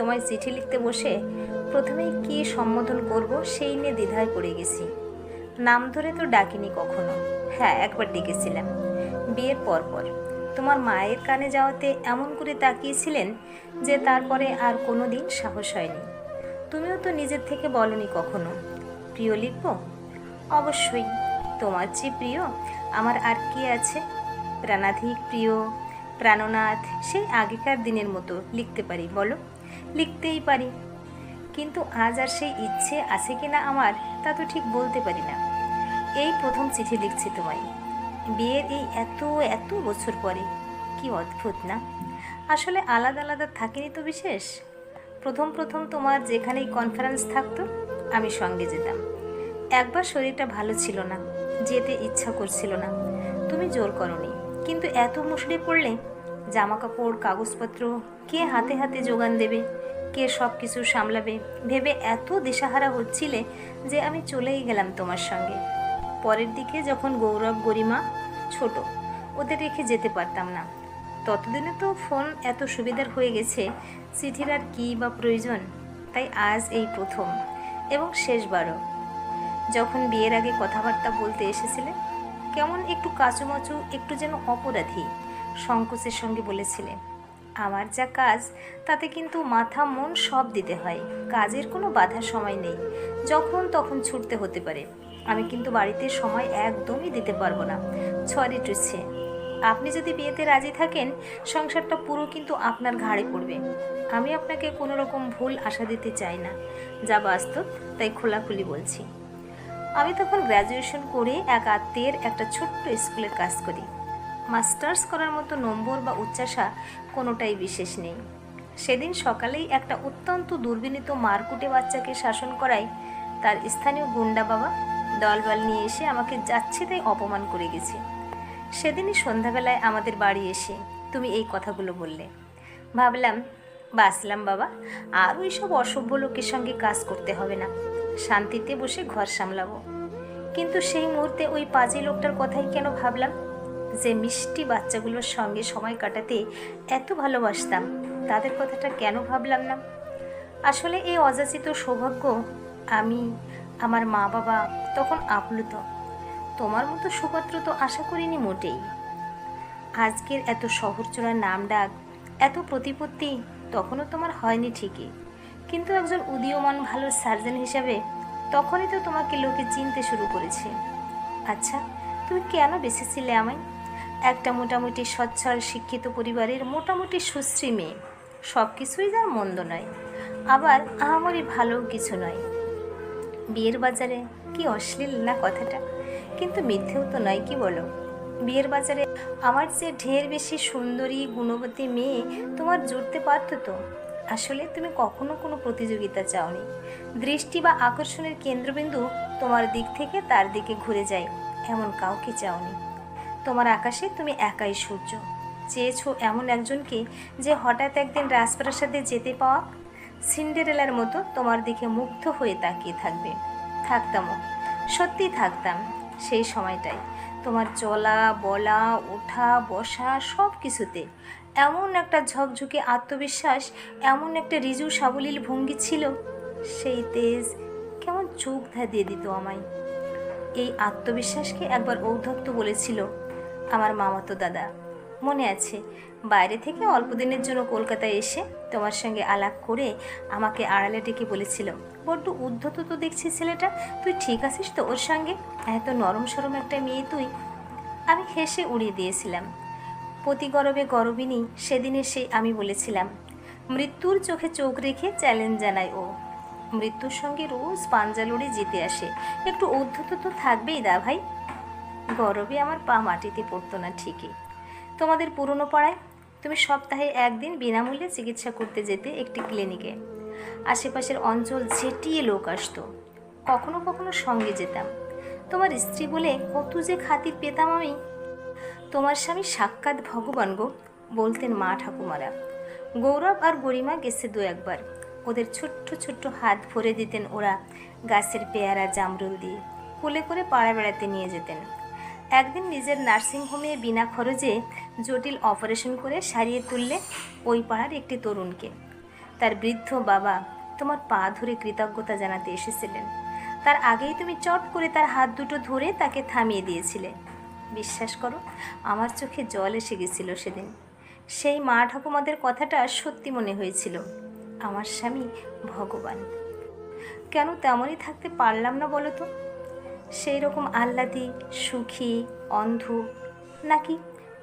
তোমায় চিঠি লিখতে বসে প্রথমেই কী সম্বোধন করব সেই নিয়ে দ্বিধায় পড়ে গেছি। নাম ধরে তো ডাকিনি কখনো। হ্যাঁ একবার ডেকেছিলাম। বিয়ের পরপর। তোমার মায়ের কানে যাওয়াতে এমন করে তাকিয়েছিলেন যে তারপরে আর কোনো দিন সাহস হয়নি। তুমিও তো নিজের থেকে বলনি কখনো। প্রিয় লিখব? অবশ্যই। তোমার চেয়ে প্রিয় আমার আর কি আছে? প্রাণাধিক প্রিয়, প্রাণনাথ, সেই আগেকার দিনের মতো লিখতে পারি, বলো। লিখতেই পারি। কিন্তু আজ আর সেই ইচ্ছে আছে কি না আমার, তা তো ঠিক বলতে পারি না। এই প্রথম চিঠি লিখছি তোমায়। বিয়ের এই এত এত বছর পরে, কি অদ্ভুত না? আসলে আলাদা আলাদা থাকেনি তো বিশেষ? প্রথম প্রথম তোমার যেখানেই কনফারেন্স থাকতো, আমি সঙ্গে যেতাম। একবার শরীরটা ভালো ছিল না, যেতে ইচ্ছা করছিল না। তুমি জোর করনি, কিন্তু এত মুসড়ে পড়লে জামা কাপড় কাগজপত্র, কে হাতে হাতে যোগান দেবে? কে সব কিছু সামলাবে? ভেবে এত দিশাহারা হচ্ছিলে যে আমি চলেই গেলাম তোমার সঙ্গে। পরের দিকে যখন গৌরব গরিমা ছোট, ওদের রেখে যেতে পারতাম না। ততদিনে তো ফোন এত সুবিধার হয়ে গেছে, চিঠির আর কী বা প্রয়োজন? তাই আজ এই প্রথম এবং শেষবারও। যখন বিয়ের আগে কথাবার্তা বলতে এসেছিলে, কেমন একটু কাচুমাচু, একটু যেন অপরাধী সংকোচের সঙ্গে বলেছিলে। আমার যা কাজ, তাতে কিন্তু মাথা, মন সব দিতে হয়। কাজের কোনো বাধার সময় নেই। যখন তখন ছুটতে হতে পারে। আমি কিন্তু বাড়িতে সময় একদমই দিতে পারব না। ছড়ি টুচ্ছে আপনি যদি বিয়েতে রাজি থাকেন, সংসারটা পুরো কিন্তু আপনার ঘাড়ে পড়বে। আমি আপনাকে কোনো রকম ভুল আশা দিতে চাই না। যা বাস্তব, তাই খোলাখুলি বলছি। আমি তখন গ্র্যাজুয়েশন করে এক আত্মীয়ের একটা ছোট্ট স্কুলের কাজ করি। মাস্টার্স করার মতো নম্বর বা উচ্চাসা কোনোটাই বিশেষ নেই। সেদিন সকালেই একটা অত্যন্ত দুর্বিনীত মারকুটে বাচ্চাকে শাসন করায় তার স্থানীয় গুন্ডা বাবা দলবল নিয়ে এসে আমাকে যাচ্ছে তাই অপমান করে গেছে। সেদিনই সন্ধ্যাবেলায় আমাদের বাড়ি এসে তুমি এই কথাগুলো বললে। ভাবলাম বাসলাম বাবা, আর ওই সব অসভ্য লোকের সঙ্গে কাজ করতে হবে না, শান্তিতে বসে ঘর সামলাবো। কিন্তু সেই মুহূর্তে ওই পাজি লোকটার কথাই কেন ভাবলাম? যে মিষ্টি বাচ্চাগুলোর সঙ্গে সময় কাটাতে এত ভালোবাসতাম, তাদের কথাটা কেন ভাবলাম না? আসলে এই অযাচিত সৌভাগ্য আমি আমার মা বাবা তখন আপ্লুত। তোমার মতো সুপাত্র তো আশা করিনি মোটেই। আজকের এত শহরচোড়ার নাম ডাক, এত প্রতিপত্তি তখনও তোমার হয়নি ঠিকই। কিন্তু একজন উদীয়মান ভালো সার্জন হিসাবে তখনই তো তোমাকে লোকে চিনতে শুরু করেছে। আচ্ছা তুমি কেন বেসেছিলে আমায়? একটা মোটামুটি সচ্ছল, শিক্ষিত পরিবারের মোটামুটি সুশ্রী মেয়ে। সব কিছুই যার মন্দ নয়। আবার আমারই ভালো কিছু নয়। বিয়ের বাজারে কি অশ্লীল না কথাটা? কিন্তু মিথ্যেও তো নয়, কি বলো? বিয়ের বাজারে আমার যে ঢের বেশি সুন্দরী, গুণবতী মেয়ে, তোমার জুড়তে পারতো তো? আসলে তুমি কখনো কোনো প্রতিযোগিতা চাওনি। দৃষ্টি বা আকর্ষণের কেন্দ্রবিন্দু তোমার দিক থেকে তার দিকে ঘুরে যায়, এমন কাউকে চাওনি। তোমার আকাশে তুমি একাই সূর্য। চেয়েছো এমন একজনকে যে হঠাৎ একদিন রাজপ্রাসাদে যেতে পাওয়া সিন্ডেরেলার মতো তোমার দিকে মুগ্ধ হয়ে তাকিয়ে থাকবে। থাকতামও সত্যি থাকতাম সেই সময়টায় তোমার চলা, বলা, ওঠা, বসা সব কিছুতে এমন একটা ঝকঝকে আত্মবিশ্বাস, এমন একটা রিজু সাবলীল ভঙ্গি ছিল, সেই তেজ কেমন চোখ ধাঁধিয়ে দিত আমায়। এই আত্মবিশ্বাসকে একবার ঔদ্ধত্য বলেছিল আমার মামাতো দাদা। মনে আছে, বাইরে থেকে অল্প দিনের জন্য কলকাতায় এসে তোমার সঙ্গে আলাপ করে আমাকে আড়ালে ডেকে বলেছিল, বড্ড উদ্ধত তো দেখছি ছেলেটা, তুই ঠিক আছিস তো ওর সঙ্গে? এত নরম সরম একটা মেয়ে তুই। আমি হেসে উড়িয়ে দিয়েছিলাম। পতি গরবে গরবিনী সেদিনে সেই আমি বলেছিলাম, মৃত্যুর চোখে চোখ রেখে চ্যালেঞ্জ জানায় ও। মৃত্যুর সঙ্গে রোজ পাঞ্জা লড়ে জিতে আসে। একটু উদ্ধত তো থাকবেই দা ভাই। গরবে আমার পা মাটিতে পড়তো না ঠিকই। তোমাদের পুরনো পাড়ায়? তুমি সপ্তাহে একদিন বিনামূল্যে চিকিৎসা করতে যেতে একটি ক্লিনিকে আশেপাশের অঞ্চল ঝেটিয়ে লোক আসতো। কখনো কখনো সঙ্গে যেতাম। তোমার স্ত্রী বলে, কত যে খাতির পেতাম আমি। তোমার স্বামী সাক্ষাৎ ভগবান গো, বলতেন মা ঠাকুমারা। গৌরব আর গরিমা গেছে দু একবার। ওদের ছোট্ট ছোট্ট হাত ভরে দিতেন ওরা গাছের পেয়ারা, জামরুল দিয়ে। কোলে করে পাড়া বেড়াতে নিয়ে যেতেন। একদিন নিজের নার্সিংহোমে বিনা খরচে জটিল অপারেশন করে সারিয়ে তুললে ওই পাড়ার একটি তরুণকে। তার বৃদ্ধ বাবা তোমার পা ধরে কৃতজ্ঞতা জানাতে এসেছিলেন। তার আগেই তুমি চট করে তার হাত দুটো ধরে তাকে থামিয়ে দিয়েছিলে। বিশ্বাস করো, আমার চোখে জল এসে গেছিল সেদিন। সেই মা ঠাকুমাদের কথাটা সত্যি মনে হয়েছিল। আমার স্বামী ভগবান। কেন তেমনই থাকতে পারলাম না বলো তো? সেই রকম আহ্লাদি, সুখী, অন্ধ, নাকি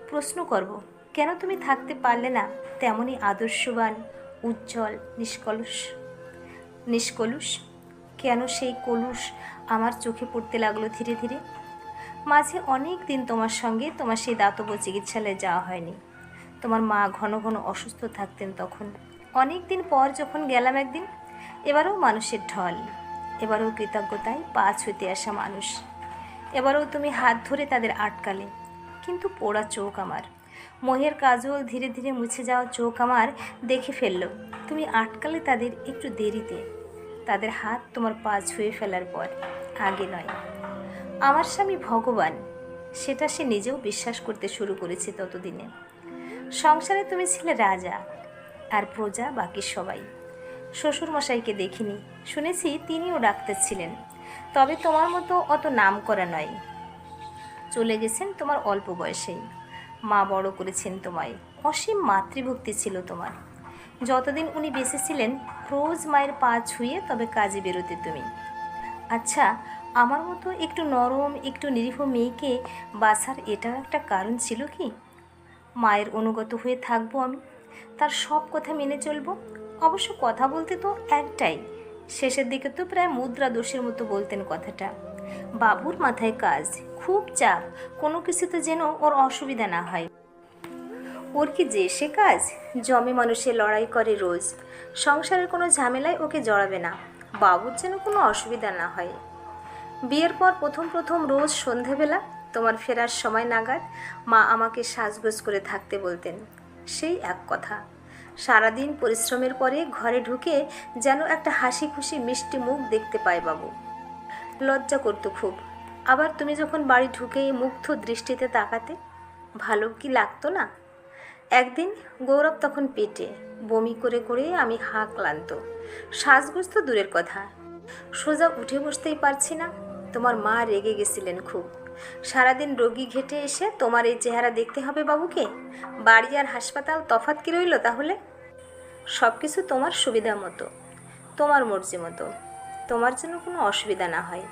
প্রশ্ন করব, কেন তুমি থাকতে পারলে না তেমনই আদর্শবান, উজ্জ্বল, নিষ্কলুষ? নিষ্কলুষ? কেন সেই কলুষ আমার চোখে পড়তে লাগল ধীরে ধীরে? মাঝে অনেক দিন তোমার সঙ্গে তোমার সেই দাতব্য চিকিৎসালয়ে যাওয়া হয়নি। তোমার মা ঘন ঘন অসুস্থ থাকতেন তখন। অনেক দিন পর যখন গেলাম একদিন, এবারও মানুষের ঢল। এবারও কৃতজ্ঞতায় পা ছুঁতে আসা মানুষ। এবারও তুমি হাত ধরে তাদের আটকালে। কিন্তু পোড়া চোখ আমার। মহের কাজল ধীরে ধীরে মুছে যাওয়া চোখ আমার দেখে ফেলল, তুমি আটকালে তাদের একটু দেরিতে। তাদের হাত তোমার পা ছুঁয়ে ফেলার পর। আগে নয়। আমার স্বামী ভগবান। সেটা সে নিজেও বিশ্বাস করতে শুরু করেছে ততদিনে। সংসারে তুমি ছিলে রাজা, আর প্রজা বাকি সবাই। শ্বশুরমশাইকে দেখিনি। শুনেছি তিনিও ডাক্তার ছিলেন। তবে তোমার মতো অত নাম করা নয়। চলে গেছেন তোমার অল্প বয়সেই। মা বড় করেছেন তোমায়। অসীম মাতৃভক্তি ছিল তোমার। যতদিন উনি বেঁচে ছিলেন, রোজ মায়ের পা ছুঁয়ে তবে কাজে বেরোতে তুমি। আচ্ছা আমার মতো একটু নরম, একটু নিরীহ মেয়েকে বাসার এটাও একটা কারণ ছিল কি? মায়ের অনুগত হয়ে থাকব আমি? তার সব কথা মেনে চলবো? অবশ্য কথা বলতে তো একটাই। শেষের দিকে তো প্রায় মুদ্রা দোষের মতো বলতেন কথাটা। বাবুর মাথায় কাজ, খুব চাপ, কোনো কিছুতে যেন ওর অসুবিধা না হয়। ওর কি যে সে কাজ? জমে মানুষে লড়াই করে রোজ। সংসারের কোনো ঝামেলায় ওকে জড়াবে না। বাবুর যেন কোনো অসুবিধা না হয়। বিয়ের পর প্রথম প্রথম রোজ সন্ধেবেলা, তোমার ফেরার সময় নাগাদ মা আমাকে সাজগোজ করে থাকতে বলতেন। সেই এক কথা। সারাদিন পরিশ্রমের পরে ঘরে ঢুকে যেন একটা হাসি খুশি মিষ্টি মুখ দেখতে পায় বাবু। লজ্জা করতো খুব। আবার তুমি যখন বাড়ি ঢুকে মুগ্ধ দৃষ্টিতে তাকাতে, ভালো কি লাগতো না? একদিন গৌরব তখন পেটে বমি করে করে আমি হা ক্লান্ত। শ্বাসগোজ তো দূরের কথা। সোজা উঠে বসতেই পারছি না। তোমার মা রেগে গেছিলেন খুব। সারাদিন রোগী ঘেটে এসে তোমার এই চেহারা দেখতে হবে বাবুকে? বাড়ি আর হাসপাতাল তফাৎ কি রইল তাহলে? সব কিছু তোমার সুবিধা মতো, তোমার মর্জি মতো। তোমার জন্য কোনো অসুবিধা না হয়।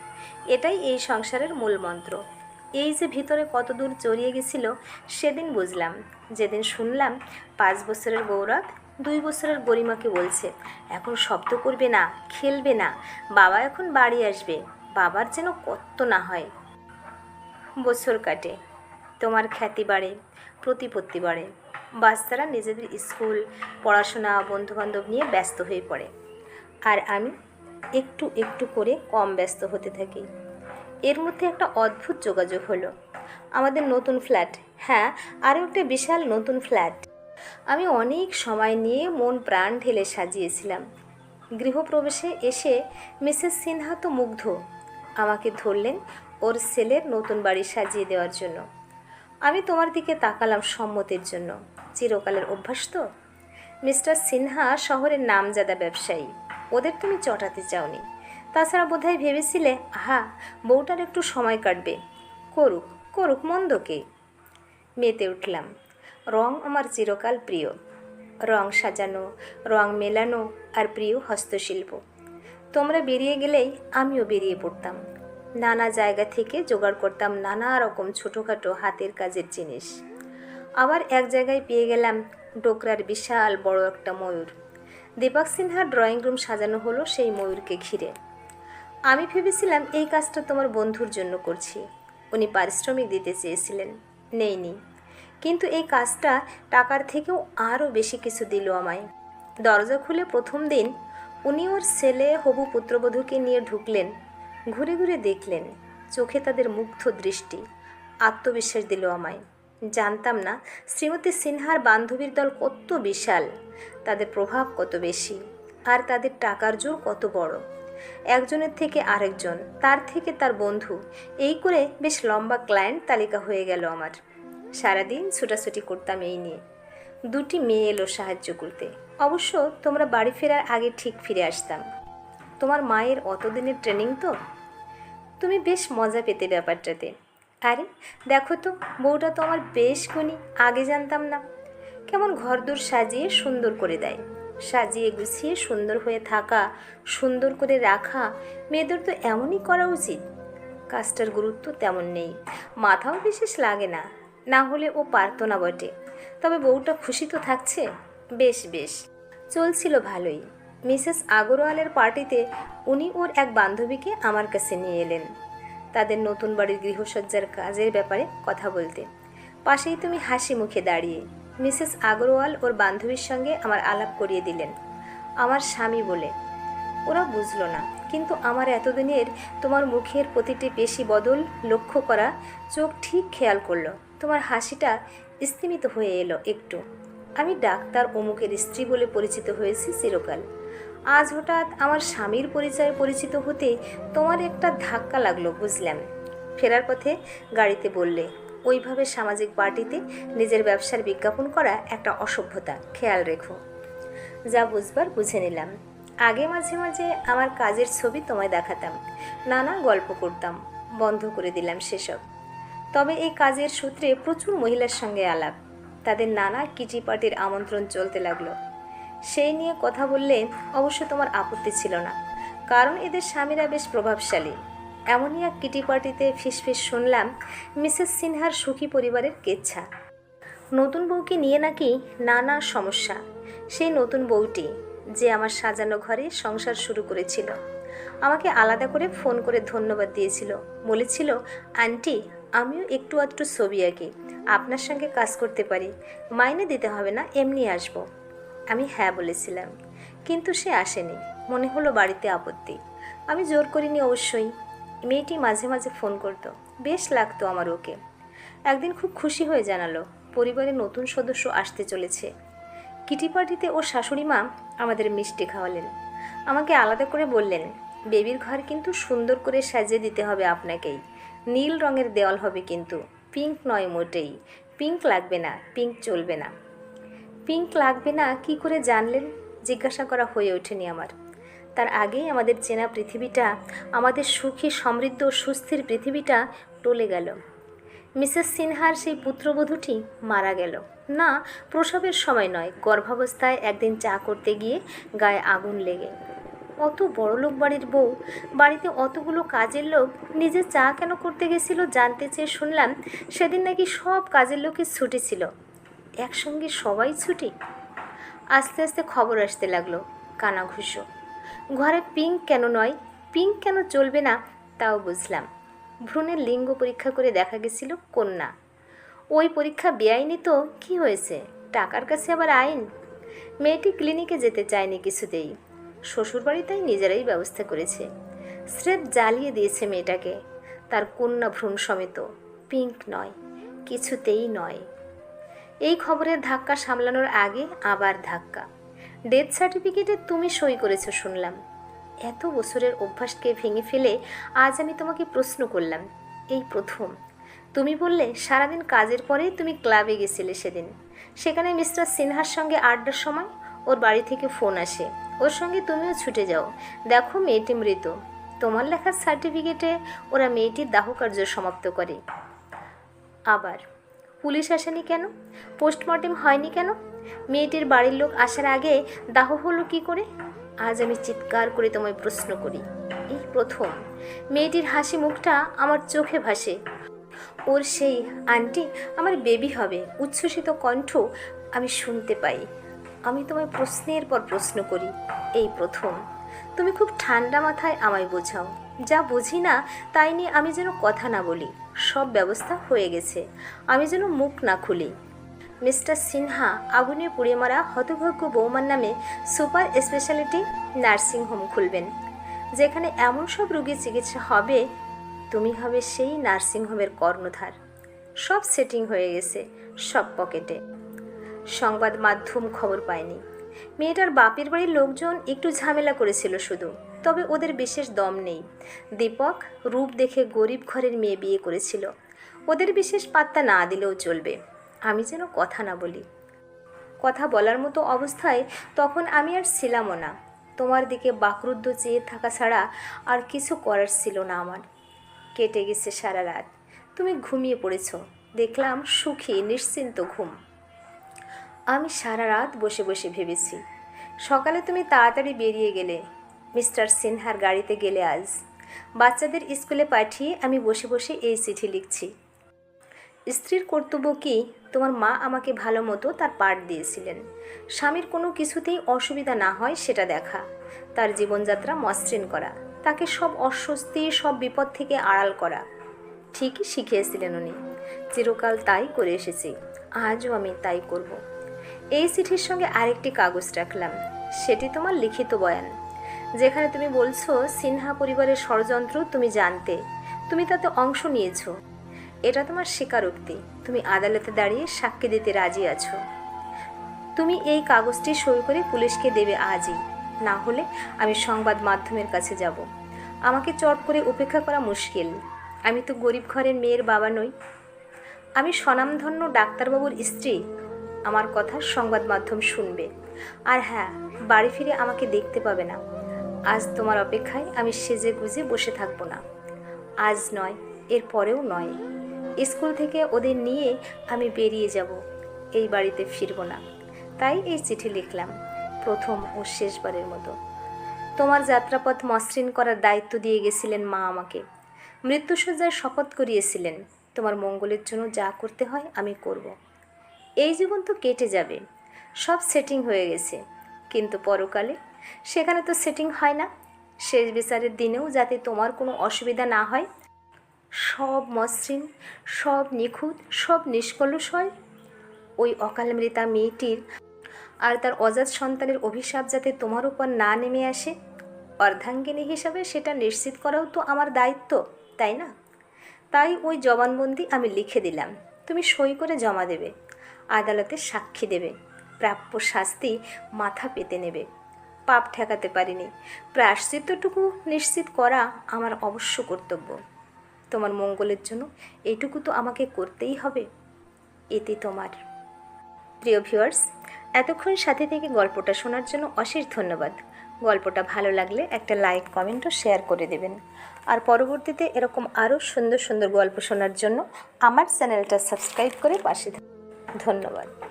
এটাই এই সংসারের মূল মন্ত্র। এই যে ভিতরে কত দূর চড়িয়ে গেছিল, সেদিন বুঝলাম। যেদিন শুনলাম, পাঁচ বছরের গৌরব দুই বছরের গরিমাকে বলছে, এখন শব্দ করবে না, খেলবে না, বাবা এখন বাড়ি আসবে, বাবার যেন কত না হয়। বছর কাটে। তোমার খ্যাতি বাড়ে, প্রতিপত্তি বাড়ে। বাচ্চারা নিজেদের স্কুল, পড়াশোনা, বন্ধুবান্ধব নিয়ে ব্যস্ত হয়ে পড়ে। আর আমি একটু একটু করে কম ব্যস্ত হতে থাকি। এর মধ্যে একটা অদ্ভুত যোগাযোগ হলো। আমাদের নতুন ফ্ল্যাট। হ্যাঁ আরও একটা বিশাল নতুন ফ্ল্যাট। আমি অনেক সময় নিয়ে মন প্রাণ ঢেলে সাজিয়েছিলাম। গৃহপ্রবেশে এসে মিসেস সিনহা তো মুগ্ধ। আমাকে ধরলেন ওর ছেলের নতুন বাড়ি সাজিয়ে দেওয়ার জন্য। আমি তোমার দিকে তাকালাম সম্মতির জন্য। চিরকালের অভ্যাস তো? মিস্টার সিনহা শহরের নামজাদা ব্যবসায়ী। ওদের তুমি চটাতে চাওনি। তাছাড়া বোধহয় ভেবেছিলে, আহা, বউটার একটু সময় কাটবে। করুক করুক মন্দকে মেতে উঠলাম। রং আমার চিরকাল প্রিয়। রং সাজানো, রং মেলানো আর প্রিয় হস্তশিল্প। তোমরা বেরিয়ে গেলেই আমিও বেরিয়ে পড়তাম। নানা জায়গা থেকে জোগাড় করতাম নানা রকম ছোটোখাটো হাতের কাজের জিনিস। আবার এক জায়গায় পেয়ে গেলাম ডোকরার বিশাল বড় একটা ময়ূর। দীপক সিনহার ড্রয়িং রুম সাজানো হলো সেই ময়ূরকে ঘিরে। আমি ভেবেছিলাম এই কাজটা তোমার বন্ধুর জন্য করছি। উনি পারিশ্রমিক দিতে চেয়েছিলেন, নেইনি। কিন্তু এই কাজটা টাকার থেকেও আরও বেশি কিছু দিল আমায়। দরজা খুলে প্রথম দিন উনি ওর ছেলে হবু পুত্রবধূকে নিয়ে ঢুকলেন। ঘুরে ঘুরে দেখলেন, চোখে তাদের মুগ্ধ দৃষ্টি। আত্মবিশ্বাস দিল আমায়। জানতাম না শ্রীমতী সিনহার বান্ধবীর দল কত বিশাল, তাদের প্রভাব কত বেশি, আর তাদের টাকার জোর কত বড়। একজনের থেকে আরেকজন, তার থেকে তার বন্ধু, এই করে বেশ লম্বা ক্লায়েন্ট তালিকা হয়ে গেল আমার। সারাদিন ছুটাছুটি করতাম এই নিয়ে। দুটি মেয়ে এলো সাহায্য করতে। অবশ্য তোমরা বাড়ি ফেরার আগে ঠিক ফিরে আসতাম। তোমার মায়ের অতদিনের ট্রেনিং তো? তুমি বেশ মজা পেতে ব্যাপারটাতে। আরে, দেখো তো, বউটা তো আমার বেশ গুণী, আগে জানতাম না। কেমন ঘরদোর সাজিয়ে সুন্দর করে দেয়। সাজিয়ে গুছিয়ে সুন্দর হয়ে থাকা, সুন্দর করে রাখা, মেয়েদের তো এমনই করা উচিত। কাজটার গুরুত্ব তেমন নেই। মাথাও বিশেষ লাগে না। না হলে ও পারতো না বটে। তবে বউটা খুশি তো থাকছে। বেশ বেশ। চলছিল ভালোই। মিসেস আগরওয়ালের পার্টিতে উনি ওর এক বান্ধবীকে আমার কাছে নিয়ে এলেন। তাদের নতুন বাড়ির গৃহসজ্জার কাজের ব্যাপারে কথা বলতে। পাশেই তুমি হাসি মুখে দাঁড়িয়ে মিসেস আগরওয়াল ওর বান্ধবীর সঙ্গে আমার আলাপ করিয়ে দিলেন। আমার স্বামী বলে, ওরা বুঝলো না, কিন্তু আমার এতদিনের তোমার মুখের প্রতিটি পেশি বদল লক্ষ্য করা চোখ ঠিক খেয়াল করল। তোমার হাসিটা স্তিমিত হয়ে এলো একটু। আমি ডাক্তার অমুকের স্ত্রী বলে পরিচিত হয়েছি চিরকাল। আজ হঠাৎ আমার স্বামীর পরিচয়ে পরিচিত হতে তোমার একটা ধাক্কা লাগল বুঝলাম ফেরার পথে গাড়িতে বললে, ওইভাবে সামাজিক পার্টিতে নিজের ব্যবসার বিজ্ঞাপন করা একটা অসভ্যতা, খেয়াল রেখো। যা বুঝবার বুঝে নিলাম। আগে মাঝে মাঝে আমার কাজের ছবি তোমায় দেখাতাম, নানা গল্প করতাম, বন্ধ করে দিলাম সেসব। তবে এই কাজের সূত্রে প্রচুর মহিলার সঙ্গে আলাপ। তাদের নানা কিটি পার্টির আমন্ত্রণ চলতে লাগল। সেই নিয়ে কথা বললে অবশ্য তোমার আপত্তি ছিল না। কারণ এদের স্বামীরা বেশ প্রভাবশালী। এমনই এক কিটি পার্টিতে ফিসফিস শুনলাম, মিসেস সিনহার সুখী পরিবারের কেচ্ছা। নতুন বউকে নিয়ে নাকি নানা সমস্যা। সেই নতুন বউটি যে আমার সাজানো ঘরে সংসার শুরু করেছিল, আমাকে আলাদা করে ফোন করে ধন্যবাদ দিয়েছিল। বলেছিল, আন্টি, আমিও একটু আধটু ছবি আঁকি। আপনার সঙ্গে কাজ করতে পারি। মাইনে দিতে হবে না, এমনি আসব। আমি হ্যাঁ বলেছিলাম। কিন্তু সে আসেনি। মনে হলো বাড়িতে আপত্তি। আমি জোর করিনি অবশ্যই। মেয়েটি মাঝে মাঝে ফোন করতো। বেশ লাগতো আমার ওকে। একদিন খুব খুশি হয়ে জানালো পরিবারের নতুন সদস্য আসতে চলেছে। কিটি পার্টিতে ওর শাশুড়ি মা আমাদের মিষ্টি খাওয়ালেন। আমাকে আলাদা করে বললেন, বেবির ঘর কিন্তু সুন্দর করে সাজিয়ে দিতে হবে আপনাকেই। নীল রঙের দেওয়াল হবে কিন্তু। পিঙ্ক নয় মোটেই। পিঙ্ক লাগবে না, পিঙ্ক চলবে না। পিঙ্ক লাগবে না, কি করে জানলেন? জিজ্ঞাসা করা হয়ে ওঠেনি আমার। তার আগেই আমাদের চেনা পৃথিবীটা, আমাদের সুখী, সমৃদ্ধ, সুস্থির পৃথিবীটা টলে গেল। মিসেস সিনহার সেই পুত্রবধূটি মারা গেল। না, প্রসবের সময় নয়, গর্ভাবস্থায় একদিন চা করতে গিয়ে গায়ে আগুন লেগে। অত বড়লোক বাড়ির বউ, বাড়িতে অতগুলো কাজের লোক, নিজে চা কেন করতে গেছিল জানতে চেয়ে শুনলাম সেদিন নাকি সব কাজের লোকের ছুটি ছিল। একসঙ্গে সবাই ছুটি? আস্তে আস্তে খবর আসতে লাগল কানাঘুষো ঘরে পিঙ্ক কেন নয়? পিঙ্ক কেন চলবে না? তাও বুঝলাম। ভ্রূণের লিঙ্গ পরীক্ষা করে দেখা গেছিল কন্যা। ওই পরীক্ষা বেআইনি তো, কি হয়েছে? টাকার কাছে আবার আইন? মেয়েটি ক্লিনিকে যেতে চায়নি কিছুতেই। শ্বশুরবাড়ি তাই নিজেরাই ব্যবস্থা করেছে। স্রেফ জ্বালিয়ে দিয়েছে মেয়েটাকে। তার কন্যা ভ্রূণ সমেত। পিঙ্ক নয়, কিছুতেই নয়। এই খবরের ধাক্কা সামলানোর আগে আবার ধাক্কা। ডেথ সার্টিফিকেটে তুমি সই করেছ শুনলাম। এত বছরের অভ্যাসকে ভেঙে ফেলে আজ আমি তোমাকে প্রশ্ন করলাম, এই প্রথম। তুমি বললে, সারাদিন কাজের পরেই তুমি ক্লাবে গেছিলে সেদিন। সেখানে মিস্টার সিনহার সঙ্গে আড্ডার সময় ওর বাড়ি থেকে ফোন আসে। ওর সঙ্গে তুমিও ছুটে যাও। দেখো মেয়েটি মৃত। তোমার লেখার সার্টিফিকেটে ওরা মেয়েটির দাহকার্য সমাপ্ত করে। আবার। পুলিশ আসেনি কেন? পোস্টমর্টেম হয়নি কেন? মেয়েটির বাড়ির লোক আসার আগে দাহ হলো কি করে? আজ আমি চিৎকার করে তোমায় প্রশ্ন করি। এই প্রথম। মেয়েটির হাসি মুখটা আমার চোখে ভাসে। ওর সেই আন্টি আমার বেবি হবে। উচ্ছ্বসিত কণ্ঠ আমি শুনতে পাই। আমি তোমায় প্রশ্নের পর প্রশ্ন করি। এই প্রথম। তুমি খুব ঠান্ডা মাথায় আমায় বোঝাও। যা বুঝি না, তাই নিয়ে আমি যেন কথা না বলি। সব ব্যবস্থা হয়ে গেছে। আমি যেন মুখ না খুলি। মিস্টার সিনহা আগুনে পুড়ে মারা হতভাগ্য বৌমার নামে সুপার স্পেশালিটি নার্সিং হোম খুলবেন। যেখানে এমন সব রোগীর চিকিৎসা হবে, তুমি হবে সেই নার্সিং হোমের কর্ণধার। সব সেটিং হয়ে গেছে, সব পকেটে। সংবাদ মাধ্যম খবর পায়নি মেয়েটার বাপের বাড়ির লোকজন একটু ঝামেলা করেছিল শুধু। তবে ওদের বিশেষ দম নেই। দীপক রূপ দেখে গরিব ঘরের মেয়ে বিয়ে করেছিল। ওদের বিশেষ পাত্তা না দিলেও চলবে। আমি যেন কথা না বলি। কথা বলার মতো অবস্থায় তখন আমি আর ছিলামও না। তোমার দিকে বাকরুদ্ধ চেয়ে থাকা ছাড়া আর কিছু করার ছিল না আমার। কেটে গেছে সারা রাত। তুমি ঘুমিয়ে পড়েছ। দেখলাম সুখী, নিশ্চিন্ত ঘুম। আমি সারা রাত বসে বসে ভেবেছি। সকালে তুমি তাড়াতাড়ি বেরিয়ে গেলে। মিস্টার সিনহার গাড়িতে গেলে আজ। বাচ্চাদের স্কুলে পাঠিয়ে আমি বসে বসে এই চিঠি লিখছি। স্ত্রীর কর্তব্য কি? তোমার মা আমাকে ভালো মতো তার পাঠ দিয়েছিলেন। স্বামীর কোনো কিছুতেই অসুবিধা না হয় সেটা দেখা। তার জীবনযাত্রা মসৃণ করা। তাকে সব অস্বস্তি, সব বিপদ থেকে আড়াল করা। ঠিকই শিখিয়েছিলেন উনি। চিরকাল তাই করে এসেছি। আজও আমি তাই করব। এই চিঠির সঙ্গে আরেকটি কাগজ রাখলাম। সেটি তোমার লিখিত বয়ান। যেখানে তুমি বলছো, সিনহা পরিবারের ষড়যন্ত্র তুমি জানতে। তুমি তাতে অংশ নিয়েছো। এটা তোমার স্বীকারোক্তি। তুমি আদালতে দাঁড়িয়ে সাক্ষী দিতে রাজি আছো। তুমি এই কাগজটি সই করে পুলিশকে দেবে আজই। না হলে আমি সংবাদ মাধ্যমের কাছে যাব। আমাকে চট করে উপেক্ষা করা মুশকিল। আমি তো গরিব ঘরের মেয়ের বাবা নই। আমি স্বনামধন্য ডাক্তারবাবুর স্ত্রী। আমার কথা সংবাদ মাধ্যম শুনবে। আর হ্যাঁ বাড়ি ফিরে আমাকে দেখতে পাবে না। আজ তোমার অপেক্ষায় আমি সেজে গুজে বসে থাকব না। আজ নয়, এর পরেও নয়। স্কুল থেকে ওদের নিয়ে আমি বেরিয়ে যাব, এই বাড়িতে ফিরবো না। তাই এই চিঠি লিখলাম, প্রথম ও শেষবারের মতো। তোমার যাত্রাপথ মসৃণ করার দায়িত্ব দিয়ে গেছিলেন মা আমাকে। মৃত্যুসজ্জায় শপথ করিয়েছিলেন, তোমার মঙ্গলের জন্য যা করতে হয় আমি করব। এই জীবন তো কেটে যাবে, সব সেটিং হয়ে গেছে। কিন্তু পরকালে সেখানে তো সেটিং হয় না। শেষ বিচারের দিনেও যাতে তোমার কোনো অসুবিধা না হয়। সব মসৃণ, সব নিখুঁত, সব নিষ্কলুষ হয়। ওই অকাল মৃতা মেয়েটির আর তার অজাত সন্তানের অভিশাপ যাতে তোমার উপর না নেমে আসে, অর্ধাঙ্গিনী হিসাবে সেটা নিশ্চিত করাও তো আমার দায়িত্ব, তাই না? তাই ওই জবানবন্দি আমি লিখে দিলাম। তুমি সই করে জমা দেবে, আদালতে সাক্ষী দেবে, প্রাপ্য শাস্তি মাথা পেতে নেবে। পাপ ঠেকাতে পারিনি। প্রায়শ্চিত্তটুকু নিশ্চিত করা আমার অবশ্য কর্তব্য। তোমার মঙ্গলের জন্য এইটুকু তো আমাকে করতেই হবে। এতে তোমার। প্রিয় ভিউয়ার্স, এতক্ষণ সাথে থেকে গল্পটা শোনার জন্য অশেষ ধন্যবাদ। গল্পটা ভালো লাগলে একটা লাইক, কমেন্ট ও শেয়ার করে দেবেন। আর পরবর্তীতে এরকম আরও সুন্দর সুন্দর গল্প শোনার জন্য আমার চ্যানেলটা সাবস্ক্রাইব করে পাশে। ধন্যবাদ।